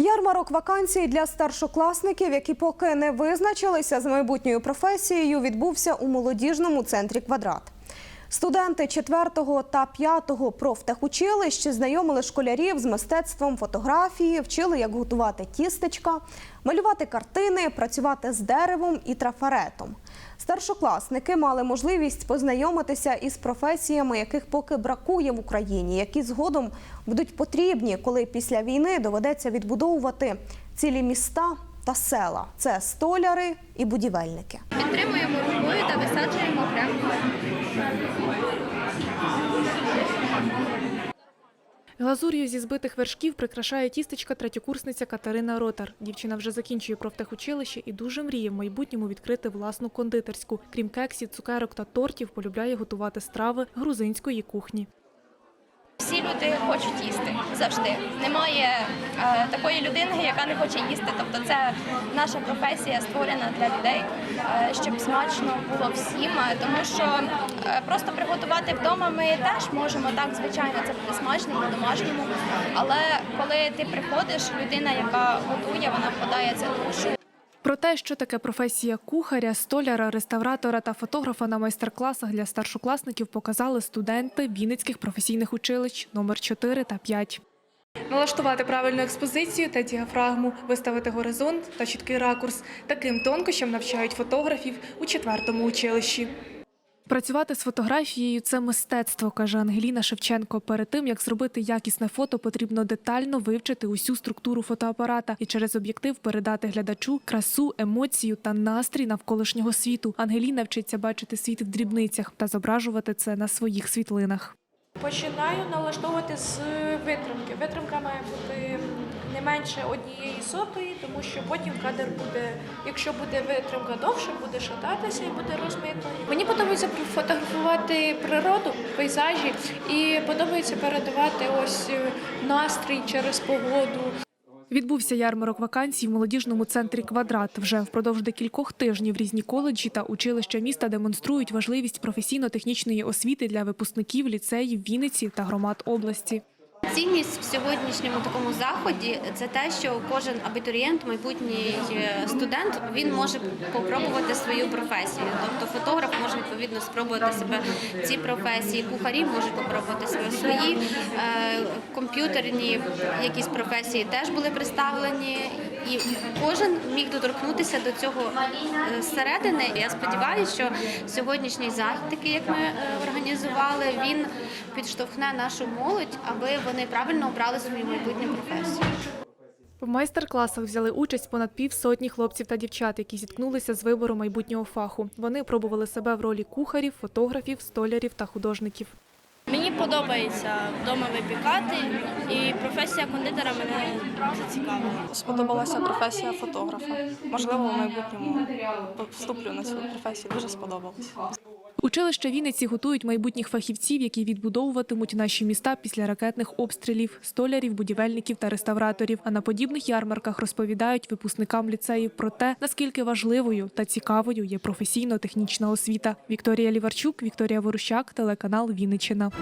Ярмарок вакансій для старшокласників, які поки не визначилися з майбутньою професією, відбувся у молодіжному центрі Квадрат. Студенти 4 та 5 профтехучилищ знайомили школярів з мистецтвом фотографії, вчили, як готувати тістечка, малювати картини, працювати з деревом і трафаретом. Старшокласники мали можливість познайомитися із професіями, яких поки бракує в Україні, які згодом будуть потрібні, коли після війни доведеться відбудовувати цілі міста та села. Це столяри і будівельники. Підтримуємо рукою та висаджуємо окремо. Глазур'ю зі збитих вершків прикрашає тістечка третьокурсниця Катерина Ротар. Дівчина вже закінчує профтехучилище і дуже мріє в майбутньому відкрити власну кондитерську. Крім кексів, цукерок та тортів, полюбляє готувати страви грузинської кухні. Люди хочуть їсти завжди. Немає е, такої людини, яка не хоче їсти. Тобто, це наша професія створена для людей, е, щоб смачно було всім. Е, Тому що е, просто приготувати вдома ми теж можемо так, звичайно, це буде смачно по-домашньому. Але коли ти приходиш, людина, яка готує, вона вкладає це душу. Про те, що таке професія кухаря, столяра, реставратора та фотографа на майстер-класах для старшокласників показали студенти Вінницьких професійних училищ номер 4 та 5. Налаштувати правильну експозицію та діафрагму, виставити горизонт та чіткий ракурс. Таким тонкощам навчають фотографів у четвертому училищі. Працювати з фотографією це мистецтво, каже Ангеліна Шевченко. Перед тим як зробити якісне фото, потрібно детально вивчити усю структуру фотоапарата і через об'єктив передати глядачу красу, емоцію та настрій навколишнього світу. Ангеліна вчиться бачити світ в дрібницях та зображувати це на своїх світлинах. Починаю налаштовувати з витримки. Витримка має бути не менше однієї сотої, тому що потім кадр буде, якщо буде витримка довше, буде шататися і буде розмито. Мені подобається фотографувати природу, пейзажі, і подобається передавати ось е, настрій через погоду. Відбувся ярмарок вакансій в молодіжному центрі Квадрат. Вже впродовж декількох тижнів різні коледжі та училища міста демонструють важливість професійно-технічної освіти для випускників ліцеїв Вінниці та громад області. Цінність в сьогоднішньому такому заході це те, що кожен абітурієнт, майбутній е, студент, він може попробувати свою професію. Тобто фотограф може відповідно спробувати себе в цій професії, кухарі можуть попробувати себе свої е, комп'ютерні якісь професії теж були представлені, і кожен міг доторкнутися до цього е, зсередини. Я сподіваюся, що сьогоднішній захід, такий як ми е, організували, він підштовхне нашу молодь, аби вони правильно обрали свою майбутню професію. В майстер-класах взяли участь понад півсотні хлопців та дівчат, які зіткнулися з вибором майбутнього фаху. Вони пробували себе в ролі кухарів, фотографів, столярів та художників. Подобається вдома випікати, і професія кондитера мене зацікавила. Сподобалася професія фотографа. Можливо, в майбутньому вступлю на цю професію. Дуже сподобалося. Училища Вінниці готують майбутніх фахівців, які відбудовуватимуть наші міста після ракетних обстрілів, столярів, будівельників та реставраторів. А на подібних ярмарках розповідають випускникам ліцеїв про те, наскільки важливою та цікавою є професійно-технічна освіта. Вікторія Ліварчук, Вікторія Ворущак, телеканал Вінниччина.